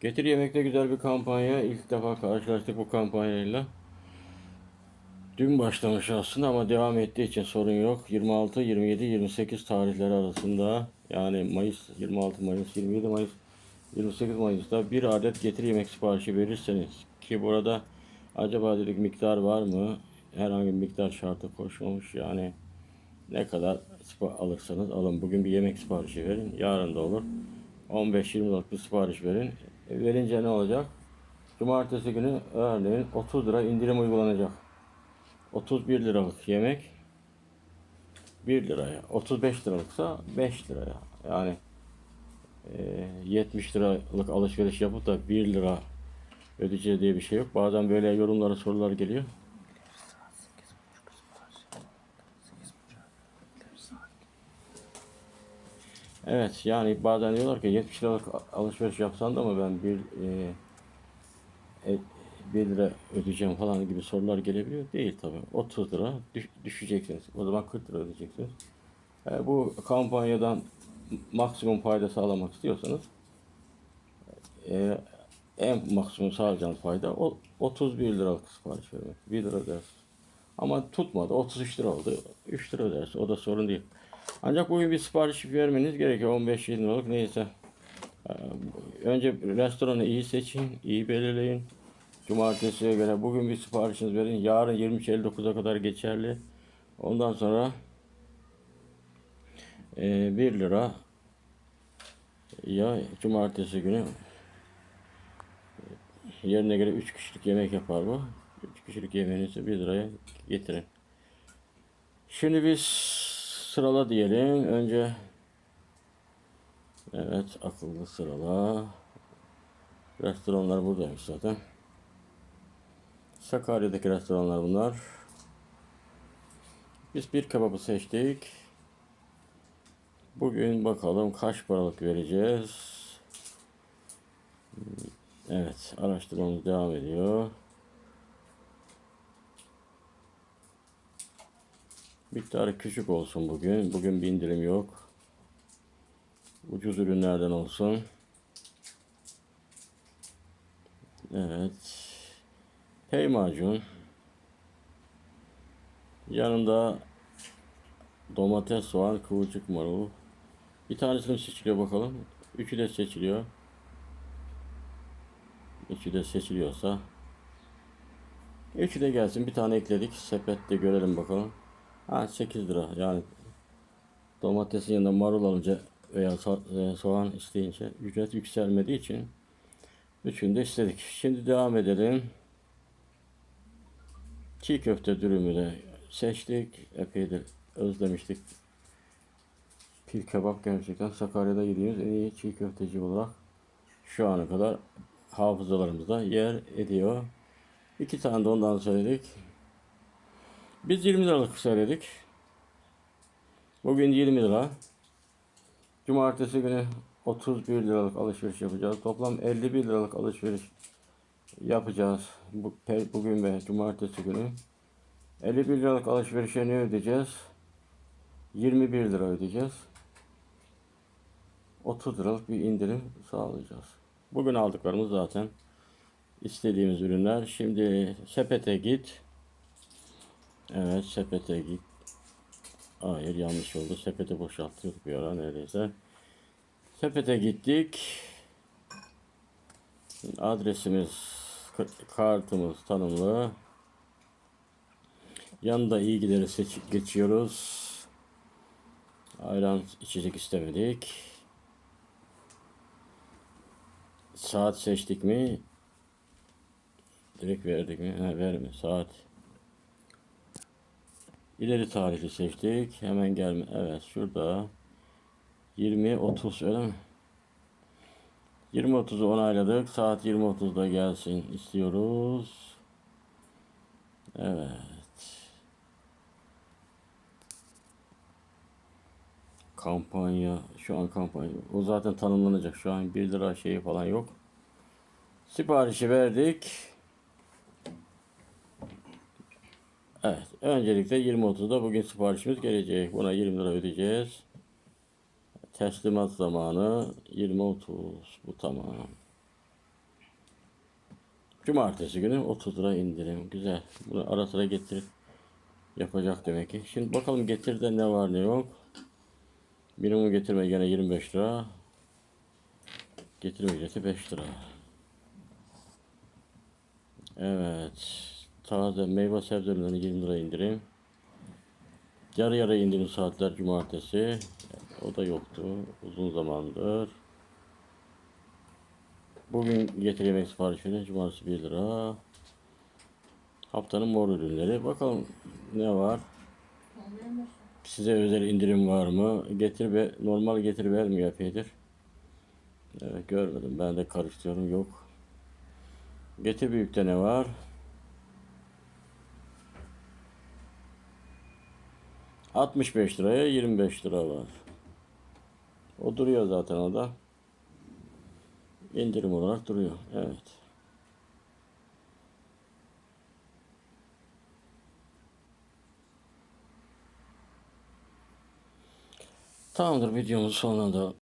Getir Yemek'te güzel bir kampanya. İlk defa karşılaştık bu kampanyayla. Dün başlamış aslında ama devam ettiği için sorun yok. 26, 27, 28 tarihleri arasında yani Mayıs, 26 Mayıs, 27 Mayıs, 28 Mayıs'ta bir adet getir yemek siparişi verirseniz ki burada acaba dedik miktar var mı? Herhangi bir miktar şartı koşmamış yani ne kadar alırsanız alın. Bugün bir yemek siparişi verin. Yarın da olur. 15-20 liralık bir sipariş verin. E, verince ne olacak? Cumartesi günü örneğin 30 lira indirim uygulanacak. 31 liralık yemek 1 liraya. 35 liralıksa 5 liraya. Yani e, 70 liralık alışveriş yapıp da 1 lira ödeyeceğiz diye bir şey yok. Bazen böyle yorumlara sorular geliyor. Evet yani bazen diyorlar ki 70 liralık alışveriş yapsan da mı ben bir e, e, 1 lira ödeyeceğim falan gibi sorular gelebiliyor. Değil tabii. 30 lira düş- düşeceksiniz. O zaman 40 lira ödeyeceksiniz. E, bu kampanyadan maksimum fayda sağlamak istiyorsanız e, en maksimum sağlayacağınız fayda o 31 liralık sipariş vermek. 1 lira ödersin. Ama tutmadı. 33 lira oldu. 3 lira ödersin. O da sorun değil. Ancak bugün bir sipariş vermeniz gerekiyor. 15-20 liralık neyse. Ee, Önce restoranı iyi seçin, iyi belirleyin. Cumartesiye göre bugün bir siparişiniz verin. Yarın 23.59'a kadar geçerli. Ondan sonra e, 1 lira ya cumartesi günü e, yerine göre 3 kişilik yemek yapar bu. 3 kişilik yemeğinizi 1 liraya getirin. Şimdi biz sırala diyelim. Önce evet akıllı sırala. Restoranlar buradaymış zaten. Sakarya'daki restoranlar bunlar. Biz bir kebabı seçtik. Bugün bakalım kaç paralık vereceğiz. Evet araştırmamız devam ediyor. Miktarı küçük olsun bugün. Bugün bir indirim yok. Ucuz ürünlerden olsun. Evet. Hey macun. Yanında domates, soğan, kıvırcık marul. Bir tanesini seçiliyor bakalım. Üçü de seçiliyor. Üçü de seçiliyorsa. Üçü de gelsin. Bir tane ekledik. Sepette görelim bakalım. Ha 8 lira. Yani domatesin yanında marul alınca veya e, soğan isteyince ücret yükselmediği için üçünü de istedik. Şimdi devam edelim. Çiğ köfte dürümü de seçtik. Epeydir özlemiştik. Pil kebap gerçekten Sakarya'da yediğimiz en iyi çiğ köfteci olarak şu ana kadar hafızalarımızda yer ediyor. İki tane de ondan söyledik. Biz 20 liralık söyledik. Bugün 20 lira. Cumartesi günü 31 liralık alışveriş yapacağız. Toplam 51 liralık alışveriş yapacağız. Bugün ve cumartesi günü. 51 liralık alışverişe ne ödeyeceğiz? 21 lira ödeyeceğiz. 30 liralık bir indirim sağlayacağız. Bugün aldıklarımız zaten istediğimiz ürünler. Şimdi sepete git. Evet sepete git. Hayır yanlış oldu. Sepete boşaltıyorduk bir ara neredeyse. Sepete gittik. Adresimiz, kartımız tanımlı. Yanında ilgileri seçip geçiyoruz. Ayran içecek istemedik. Saat seçtik mi? Direkt verdik mi? Ha, verme. Saat. İleri tarihli seçtik. Hemen gelme. Evet şurada. 20-30 öyle mi? 20-30'u onayladık. Saat 20.30'da gelsin istiyoruz. Evet. Kampanya. Şu an kampanya. O zaten tanımlanacak. Şu an 1 lira şeyi falan yok. Siparişi verdik. Evet. Öncelikle 20.30'da bugün siparişimiz gelecek. Buna 20 lira ödeyeceğiz. Teslimat zamanı 20.30. Bu tamam. Cumartesi günü 30 lira indirim. Güzel. Bunu ara sıra getir yapacak demek ki. Şimdi bakalım getirde ne var ne yok. Minimum getirme gene 25 lira. Getirme ücreti 5 lira. Evet. Taze meyve sebze ürünleri 20 lira indirim. Yarı yarı indirim saatler cumartesi. O da yoktu uzun zamandır. Bugün getir yemek siparişine cumartesi 1 lira. Haftanın mor ürünleri. Bakalım ne var? Size özel indirim var mı? Getir ve normal getir vermiyor epeydir. Evet görmedim. Ben de karıştırıyorum. Yok. Getir büyükte ne var? ...65 liraya 25 lira var. O duruyor zaten o da. İndirim olarak duruyor. Evet. Tamamdır videomuzu sonlandıralım.